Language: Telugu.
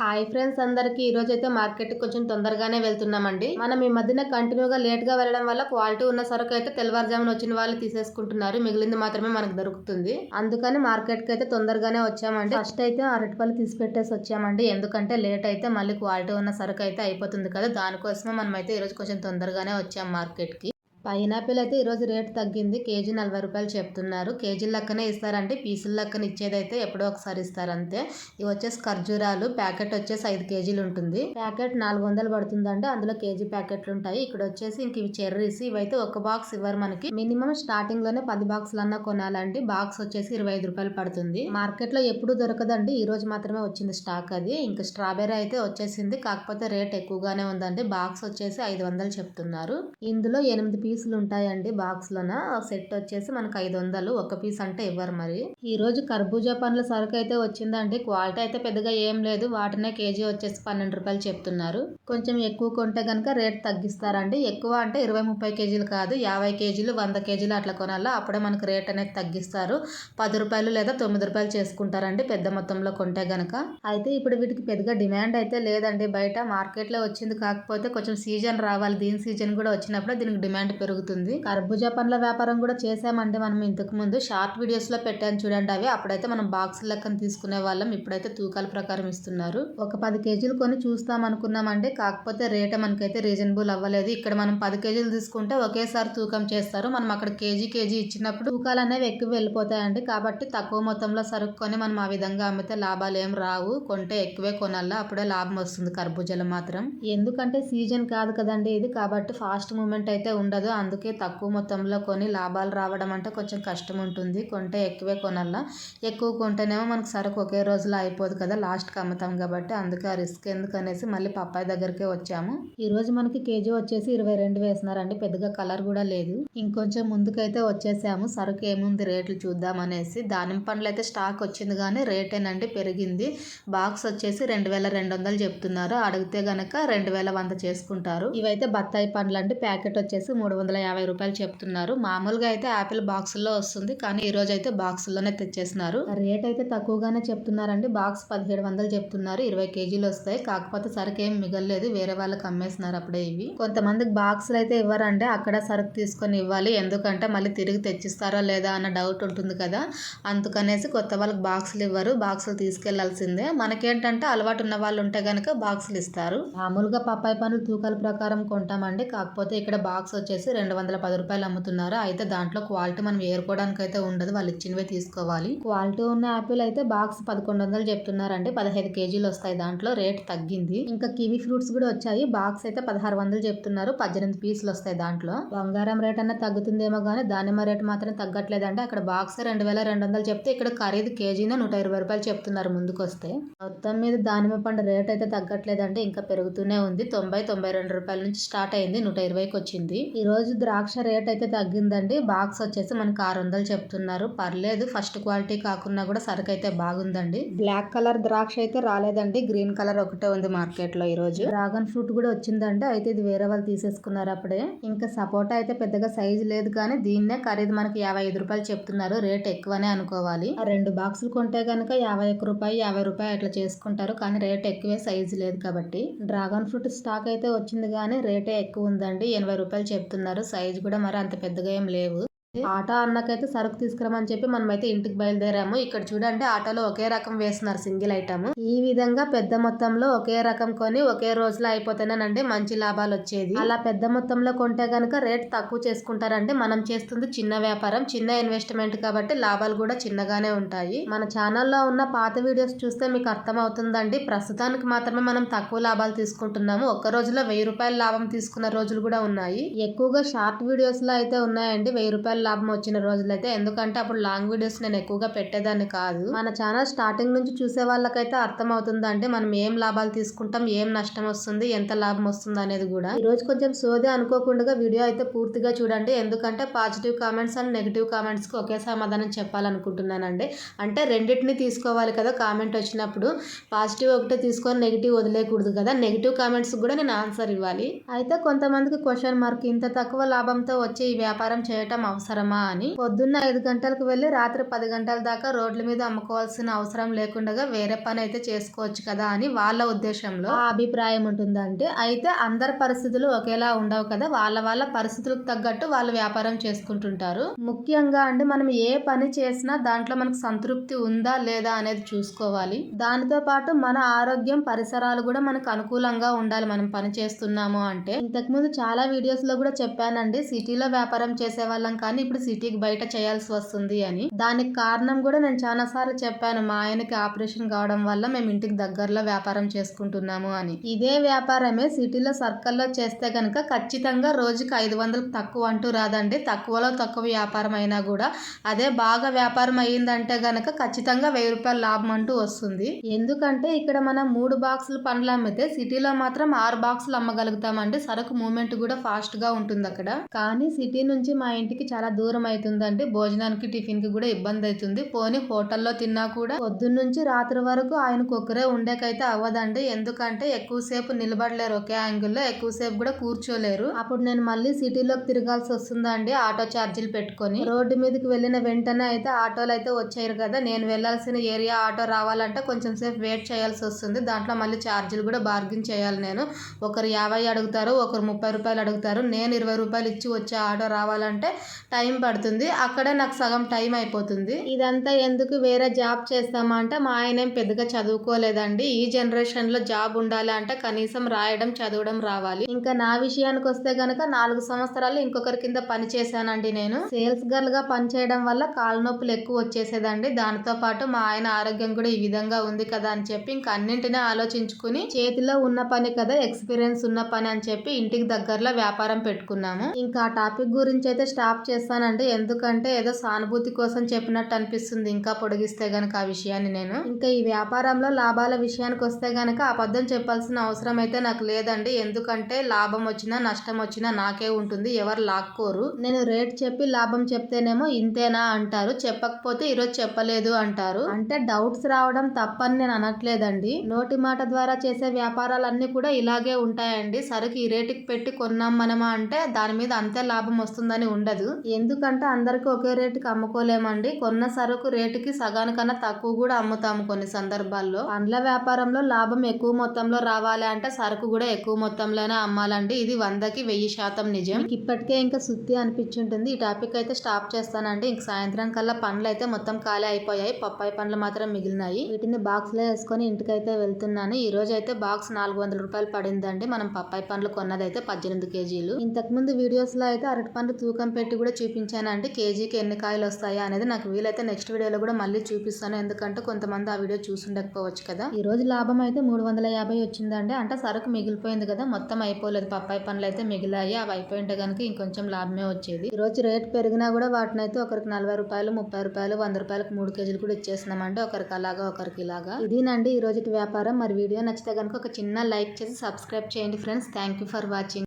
హాయ్ ఫ్రెండ్స్ అందరికి ఈ రోజు అయితే మార్కెట్ కొంచెం తొందరగానే వెళ్తున్నామండి. మనం ఈ మధ్యన కంటిన్యూగా లేట్గా వెళ్ళడం వల్ల క్వాలిటీ ఉన్న సరుకు అయితే తెల్లవారుజామున వచ్చిన వాళ్ళు తీసేసుకుంటున్నారు. మిగిలింది మాత్రమే మనకు దొరుకుతుంది. అందుకని మార్కెట్కి అయితే తొందరగానే వచ్చామండి. ఫస్ట్ అయితే అరటిపళ్ళు తీసి పెట్టేసి వచ్చామండి. ఎందుకంటే లేట్ అయితే మళ్ళీ క్వాలిటీ ఉన్న సరుకు అయితే అయిపోతుంది కదా. దానికోసమే మనం అయితే ఈ రోజు కొంచెం తొందరగానే వచ్చాం మార్కెట్కి పైనాపిల్ అయితే ఈరోజు రేట్ తగ్గింది. కేజీ నలభై రూపాయలు చెప్తున్నారు. కేజీ లెక్కనే ఇస్తారంటే పీసుల లెక్కన ఇచ్చేదైతే ఎప్పుడో ఒకసారి ఇస్తారు అంతే ఇవి వచ్చేసి ఖర్జూరాలు. ప్యాకెట్ వచ్చేసి ఐదు కేజీలు ఉంటుంది. ప్యాకెట్ నాలుగు వందలు పడుతుందండి. అందులో కేజీ ప్యాకెట్లు ఉంటాయి. ఇక్కడ వచ్చేసి ఇంక ఇవి చెర్రీస్. ఇవైతే ఒక బాక్స్ ఇవ్వరు మనకి. మినిమం స్టార్టింగ్లోనే పది బాక్సులు అన్నా కొనాలండి. బాక్స్ వచ్చేసి ఇరవై ఐదు రూపాయలు పడుతుంది. మార్కెట్లో ఎప్పుడు దొరకదండి. ఈ రోజు మాత్రమే వచ్చింది స్టాక్ అది. ఇంకా స్ట్రాబెర్రీ అయితే వచ్చేసింది. కాకపోతే రేట్ ఎక్కువగానే ఉందండి. బాక్స్ వచ్చేసి ఐదు వందలు చెప్తున్నారు. ఇందులో ఎనిమిది పీసులు ఉంటాయండి బాక్స్ లోన సెట్ వచ్చేసి మనకు ఐదు వందలు ఒక పీస్ అంటే ఇవ్వరు మరి. ఈ రోజు కర్బూజా పండ్ల సరుకు అయితే వచ్చిందండి. క్వాలిటీ అయితే పెద్దగా ఏం లేదు. వాటినే కేజీ వచ్చేసి పన్నెండు రూపాయలు చెప్తున్నారు. కొంచెం ఎక్కువ కొంటే కనుక రేట్ తగ్గిస్తారండి. ఎక్కువ అంటే ఇరవై ముప్పై కేజీలు కాదు. యాభై కేజీలు వంద కేజీలు అట్లా కొనాలా? అప్పుడే మనకు రేట్ అనేది తగ్గిస్తారు. పది రూపాయలు లేదా తొమ్మిది రూపాయలు చేసుకుంటారండి పెద్ద మొత్తంలో కొంటే గనక. అయితే ఇప్పుడు వీటికి పెద్దగా డిమాండ్ అయితే లేదండి. బయట మార్కెట్లో వచ్చింది కాకపోతే కొంచెం సీజన్ రావాలి. దీని సీజన్ కూడా వచ్చినప్పుడు దీనికి డిమాండ్ పెరుగుతుంది. కర్బూజా పండ్ల వ్యాపారం కూడా చేసామండి మనం ఇంతకు ముందు. షార్ట్ వీడియోస్లో పెట్టాను చూడండి అవి. అప్పుడైతే మనం బాక్స్ లెక్కన తీసుకునే వాళ్ళం. ఇప్పుడైతే తూకాల ప్రకారం ఇస్తున్నారు. ఒక పది కేజీలు కొని చూస్తాం అనుకున్నామండి. కాకపోతే రేట్ మనకైతే రీజనబుల్ అవ్వలేదు. ఇక్కడ మనం పది కేజీలు తీసుకుంటే ఒకేసారి తూకం చేస్తారు. మనం అక్కడ కేజీ కేజీ ఇచ్చినప్పుడు తూకాలు అనేవి ఎక్కువ వెళ్ళిపోతాయండి. కాబట్టి తక్కువ మొత్తంలో సరుకు కొని మనం ఆ విధంగా అమ్మితే లాభాలు ఏం రావు. కొంటే ఎక్కువే కొనాలా. అప్పుడే లాభం వస్తుంది కర్బూజాలు మాత్రం. ఎందుకంటే సీజన్ కాదు కదండి ఇది. కాబట్టి ఫాస్ట్ మూమెంట్ అయితే ఉండదు. అందుకే తక్కువ మొత్తంలో కొని లాభాలు రావడం అంటే కొంచెం కష్టం ఉంటుంది కొంటే ఎక్కువే కొనల్లా ఎక్కువ కొంటేనేమో మనకు సరుకు ఒకే రోజులో అయిపోదు కదా లాస్ట్కి అమ్ముతాం కాబట్టి అందుకే ఆ రిస్క్ ఎందుకనేసి మళ్ళీ పప్పాయి దగ్గరికే వచ్చాము. ఈరోజు మనకి కేజీ వచ్చేసి ఇరవై రెండు వేసినారండి పెద్దగా కలర్ కూడా లేదు. ఇంకొంచెం ముందుకైతే వచ్చేసాము. సరుకు ఏముంది రేట్లు చూద్దాం అనేసి దానిమ్మ పండ్లు అయితే స్టాక్ వచ్చింది కానీ రేట్ ఏనండి పెరిగింది. బాక్స్ వచ్చేసి రెండు వేల రెండు వందలు చెప్తున్నారు. అడిగితే గనక రెండు వేల వంద చేసుకుంటారు. ఇవైతే బత్తాయి పండ్లు అండి ప్యాకెట్ వచ్చేసి మూడు వందల యాభై రూపాయలు చెప్తున్నారు. మామూలుగా అయితే ఆపిల్ బాక్సుల్లో వస్తుంది. కానీ ఈ రోజు అయితే బాక్సుల్లోనే తెచ్చేసినారు రేట్ అయితే తక్కువగానే చెప్తున్నారండి. బాక్స్ పదిహేడు వందలు చెప్తున్నారు. ఇరవై కేజీలు వస్తాయి. కాకపోతే సరుకు ఏం మిగలలేదు. వేరే వాళ్ళకి అమ్మేసినారు అప్పుడే ఇవి. కొంతమందికి బాక్సులు అయితే ఇవ్వరండి. అక్కడ సరుకు తీసుకొని ఇవ్వాలి. ఎందుకంటే మళ్ళీ తిరిగి తెచ్చిస్తారా లేదా అన్న డౌట్ ఉంటుంది కదా. అందుకనేసి కొత్త వాళ్ళకి బాక్సులు ఇవ్వరు. బాక్సులు తీసుకెళ్ళాల్సిందే. మనకేంటంటే అలవాటు ఉన్న వాళ్ళు ఉంటే కనుక బాక్సులు ఇస్తారు. మామూలుగా పప్పాయి పనులు తూకాల ప్రకారం కొంటామండి. కాకపోతే ఇక్కడ బాక్స్ వచ్చేసి రెండు వందల పది రూపాయలు అమ్ముతున్నారు అయితే దాంట్లో క్వాలిటీ మనం ఏరుకోవడానికి అయితే ఉండదు. వాళ్ళు ఇచ్చినవే తీసుకోవాలి. క్వాలిటీ ఉన్న యాపిల్ అయితే బాక్స్ పదకొండు వందలు చెప్తున్నారండి. పదహైదు కేజీలు వస్తాయి దాంట్లో రేట్ తగ్గింది. ఇంకా కివీ ఫ్రూట్స్ కూడా వచ్చాయి. బాక్స్ అయితే పదహారు వందలు చెప్తున్నారు. పద్దెనిమిది పీసులు వస్తాయి దాంట్లో. బంగారం రేట్ అన్న తగ్గుతుందేమో కానీ దానిమ్మ రేట్ మాత్రం తగ్గట్లేదండి. అక్కడ బాక్స్ రెండు వేల రెండు వందలు చెప్తే ఇక్కడ ఖరీదు కేజీన నూట ఇరవై రూపాయలు చెప్తున్నారు ముందుకొస్తే. మొత్తం మీద దానిమ్మ పండు రేట్ అయితే తగ్గట్లేదండి. ఇంకా పెరుగుతూనే ఉంది. తొంభై తొంభై రెండు రూపాయల నుంచి స్టార్ట్ అయింది. నూట ఇరవైకి వచ్చింది. ఈ రోజు ద్రాక్ష రేట్ అయితే తగ్గిందండి. బాక్స్ వచ్చేసి మనకి ఆరు వందలు చెప్తున్నారు. పర్లేదు ఫస్ట్ క్వాలిటీ కాకుండా కూడా సరుకు అయితే బాగుందండి. బ్లాక్ కలర్ ద్రాక్ష అయితే రాలేదండి. గ్రీన్ కలర్ ఒకటే ఉంది మార్కెట్లో ఈ రోజు డ్రాగన్ ఫ్రూట్ కూడా వచ్చిందండి. అయితే ఇది వేరే వాళ్ళు తీసేసుకున్నారు అప్పుడే. ఇంకా సపోటా అయితే పెద్దగా సైజు లేదు కానీ దీన్నే ఖరీదు మనకి యాభై ఐదు రూపాయలు చెప్తున్నారు. రేట్ ఎక్కువనే అనుకోవాలి. ఆ రెండు బాక్సులు కొంటే కనుక యాభై ఒక్క రూపాయి యాభై రూపాయి అట్లా చేసుకుంటారు. కానీ రేట్ ఎక్కువే సైజు లేదు కాబట్టి. డ్రాగన్ ఫ్రూట్ స్టాక్ అయితే వచ్చింది కానీ రేటే ఎక్కువ ఉందండి. ఎనభై రూపాయలు చెప్తున్నారు. సైజు కూడా మరి అంత పెద్దగా ఏం లేవు. ఆటో అన్నకైతే సరుకు తీసుకురమని చెప్పి మనమైతే ఇంటికి బయలుదేరాము. ఇక్కడ చూడండి ఆటోలో ఒకే రకం వేస్తున్నారు సింగిల్ ఐటమ్. ఈ విధంగా పెద్ద మొత్తంలో ఒకే రకం కొని ఒకే రోజులో అయిపోతేనేనండి మంచి లాభాలు వచ్చేది అలా పెద్ద మొత్తంలో కొంటే గనుక రేట్ తక్కువ చేసుకుంటారంటే మనం చేస్తుంది చిన్న వ్యాపారం చిన్న ఇన్వెస్ట్మెంట్ కాబట్టి లాభాలు కూడా చిన్నగానే ఉంటాయి. మన ఛానల్లో ఉన్న పాత వీడియోస్ చూస్తే మీకు అర్థం అవుతుందండి ప్రస్తుతానికి మాత్రమే మనం తక్కువ లాభాలు తీసుకుంటున్నాము. ఒక్క రోజులో వెయ్యి రూపాయల లాభం తీసుకున్న రోజులు కూడా ఉన్నాయి. ఎక్కువగా షార్ట్ వీడియోస్లో అయితే ఉన్నాయండి. వెయ్యి రూపాయల లాభం వచ్చిన రోజులైతే. ఎందుకంటే అప్పుడు లాంగ్ వీడియోస్ నేను ఎక్కువగా పెట్టేదాన్ని కాదు. మన ఛానల్ స్టార్టింగ్ నుంచి చూసే వాళ్ళకైతే అర్థం అవుతుందంటే మనం ఏం లాభాలు తీసుకుంటాం ఏం నష్టం వస్తుంది ఎంత లాభం వస్తుంది అనేది కూడా. ఈ రోజు కొంచెం సోది అనుకోకుండా వీడియో అయితే పూర్తిగా చూడండి. ఎందుకంటే పాజిటివ్ కామెంట్స్ అండ్ నెగిటివ్ కామెంట్స్కి ఒకే సమాధానం చెప్పాలనుకుంటున్నానండి. అంటే రెండింటిని తీసుకోవాలి కదా కామెంట్ వచ్చినప్పుడు. పాజిటివ్ ఒకటే తీసుకొని నెగిటివ్ వదిలేయకూడదు కదా. నెగిటివ్ కామెంట్స్ కూడా నేను ఆన్సర్ ఇవ్వాలి. అయితే కొంతమందికి క్వశ్చన్ మార్క్ ఇంత తక్కువ లాభంతో వచ్చే ఈ వ్యాపారం చేయటం అవసరం అవసరమా అని. పొద్దున్న ఐదు గంటలకు వెళ్ళి రాత్రి పది గంటల దాకా రోడ్ల మీద అమ్ముకోవాల్సిన అవసరం లేకుండా వేరే పని అయితే చేసుకోవచ్చు కదా అని వాళ్ళ ఉద్దేశంలో ఆ అభిప్రాయం ఉంటుందంటే అయితే అందరి పరిస్థితులు ఒకేలా ఉండవు కదా. వాళ్ళ వాళ్ళ పరిస్థితులకు తగ్గట్టు వాళ్ళు వ్యాపారం చేసుకుంటుంటారు. ముఖ్యంగా అండి మనం ఏ పని చేసినా దాంట్లో మనకు సంతృప్తి ఉందా లేదా అనేది చూసుకోవాలి. దానితో పాటు మన ఆరోగ్యం పరిసరాలు కూడా మనకు అనుకూలంగా ఉండాలి. మనం పని చేస్తున్నాము అంటే. ఇంతకుముందు చాలా వీడియోస్లో కూడా చెప్పానండి సిటీలో వ్యాపారం చేసే వాళ్ళం కానీ ఇప్పుడు సిటీకి బయట చేయాల్సి వస్తుంది అని. దానికి కారణం కూడా నేను చాలా సార్లు చెప్పాను. మా ఆయనకి ఆపరేషన్ కావడం వల్ల మేము ఇంటికి దగ్గరలో వ్యాపారం చేసుకుంటున్నాము అని. ఇదే వ్యాపారమే సిటీలో సర్కిల్లో చేస్తే కనుక ఖచ్చితంగా రోజుకి ఐదు వందలకు తక్కువ అంటూ రాదండి. తక్కువలో తక్కువ వ్యాపారం అయినా కూడా అదే బాగా వ్యాపారం అయ్యిందంటే గనక ఖచ్చితంగా వెయ్యి రూపాయల లాభం అంటూ వస్తుంది. ఎందుకంటే ఇక్కడ మనం మూడు బాక్సులు పండ్లు అమ్మితే సిటీలో మాత్రం ఆరు బాక్సులు అమ్మగలుగుతామండి. సరుకు మూమెంట్ కూడా ఫాస్ట్గా ఉంటుంది అక్కడ కానీ సిటీ నుంచి మా ఇంటికి చాలా దూరం అవుతుందండి భోజనానికి టిఫిన్కి కూడా ఇబ్బంది అవుతుంది పోనీ హోటల్లో తిన్నా కూడా పొద్దున్నుంచి రాత్రి వరకు ఆయనకు ఒకరే ఉండేకైతే అవ్వదండి. ఎందుకంటే ఎక్కువసేపు నిలబడలేరు ఒకే యాంగిల్లో ఎక్కువసేపు కూడా కూర్చోలేరు. అప్పుడు నేను మళ్ళీ సిటీలోకి తిరగాల్సి వస్తుందండి. ఆటో ఛార్జీలు పెట్టుకొని రోడ్డు మీదకి వెళ్ళిన వెంటనే అయితే ఆటోలు అయితే వచ్చారు కదా. నేను వెళ్ళాల్సిన ఏరియా ఆటో రావాలంటే కొంచెం సేపు వెయిట్ చేయాల్సి వస్తుంది. దాంట్లో మళ్ళీ ఛార్జీలు కూడా బార్గింగ్ చేయాలి నేను. ఒకరు యాభై అడుగుతారు ఒకరు ముప్పై రూపాయలు అడుగుతారు. నేను ఇరవై రూపాయలు ఇచ్చి వచ్చే ఆటో రావాలంటే టైం పడుతుంది. అక్కడే నాకు సగం టైం అయిపోతుంది. ఇదంతా ఎందుకు వేరే జాబ్ చేస్తామా అంటే మా ఆయన ఏం పెద్దగా చదువుకోలేదండి. ఈ జనరేషన్లో జాబ్ ఉండాలి అంటే కనీసం రాయడం చదవడం రావాలి. ఇంకా నా విషయానికి వస్తే గనక నాలుగు సంవత్సరాలు ఇంకొకరి కింద పని చేశానండి నేను. సేల్స్ గర్ల్గా పని చేయడం వల్ల కాళ్ళ నొప్పులు ఎక్కువ వచ్చేసేదండి. దానితో పాటు మా ఆయన ఆరోగ్యం కూడా ఈ విధంగా ఉంది కదా అని చెప్పి ఇంకా అన్నింటినీ ఆలోచించుకుని చేతిలో ఉన్న పని కదా ఎక్స్పీరియన్స్ ఉన్న పని అని చెప్పి ఇంటికి దగ్గరలో వ్యాపారం పెట్టుకున్నాము. ఇంకా ఆ టాపిక్ గురించి అయితే స్టాప్ చేస్తాను చేస్తానండి ఎందుకంటే ఏదో సానుభూతి కోసం చెప్పినట్టు అనిపిస్తుంది. ఇంకా పొడిగిస్తే గనక ఆ విషయాన్ని నేను. ఇంకా ఈ వ్యాపారంలో లాభాల విషయానికి వస్తే గనక అబద్ధం చెప్పాల్సిన అవసరం అయితే నాకు లేదండి. ఎందుకంటే లాభం వచ్చినా నష్టం వచ్చినా నాకే ఉంటుంది. ఎవరు లాక్కోరు. నేను రేట్ చెప్పి లాభం చెప్తేనేమో ఇంతేనా అంటారు. చెప్పకపోతే ఈరోజు చెప్పలేదు అంటారు. అంటే డౌట్స్ రావడం తప్పని నేను అనట్లేదండి. నోటి మాట ద్వారా చేసే వ్యాపారాలన్నీ కూడా ఇలాగే ఉంటాయండి. సరుకు ఈ రేటుకి పెట్టి కొన్నాం మనమా అంటే దాని మీద అంతే లాభం వస్తుందని ఉండదు. ఎందుకంటే అందరికి ఒకే రేటుకి అమ్ముకోలేమండి. కొన్న సరుకు రేటుకి సగానికన్నా తక్కువ కూడా అమ్ముతాము కొన్ని సందర్భాల్లో. పండ్ల వ్యాపారంలో లాభం ఎక్కువ మొత్తంలో రావాలి అంటే సరుకు కూడా ఎక్కువ మొత్తంలోనే అమ్మాలండి. ఇది వందకి వెయ్యి శాతం నిజం. ఇప్పటికే ఇంకా సుత్తి అనిపించుంటుంది. ఈ టాపిక్ అయితే స్టాప్ చేస్తానండి. ఇంక సాయంత్రం కల్లా పండ్లు అయితే మొత్తం ఖాళీ అయిపోయాయి. పప్పాయి పండ్లు మాత్రం మిగిలినాయి. వీటిని బాక్స్లో వేసుకొని ఇంటికైతే వెళ్తున్నాను. ఈ రోజు అయితే బాక్స్ నాలుగు వందల రూపాయలు పడిందండి. మనం పప్పాయి పండ్లు కొన్నదైతే పద్దెనిమిది కేజీలు. ఇంతకు ముందు వీడియోస్లో అయితే అరటి పండ్లు తూకం పెట్టి కూడా చూపించానండి కేజీకి ఎన్ని కాయలు వస్తాయా అనేది నాకు వీలైతే నెక్స్ట్ వీడియోలో కూడా మళ్ళీ చూపిస్తాను. ఎందుకంటే కొంతమంది ఆ వీడియో చూసుండకపోవచ్చు కదా. ఈ రోజు లాభం అయితే మూడు వందల యాభై వచ్చిందండి అంటే సరుకు మిగిలిపోయింది కదా మొత్తం అయిపోలేదు. పప్పాయి పనులు అయితే మిగిలాయి అవి అయిపోయింటే కనుక ఇంకొంచెం లాభమే వచ్చేది. ఈ రోజు రేట్ పెరిగినా కూడా వాటిని అయితే ఒకరికి నలభై రూపాయలు ముప్పై రూపాయలు వంద రూపాయలకు మూడు కేజీలు కూడా ఇచ్చేస్తున్నామండి ఒకరికి అలాగా ఒకరికి ఇలాగా. ఇదేనండి ఈ రోజుకి వ్యాపారం. మరి వీడియో నచ్చితే కనుక ఒక చిన్న లైక్ చేసి సబ్స్క్రైబ్ చేయండి friends. Thank you for watching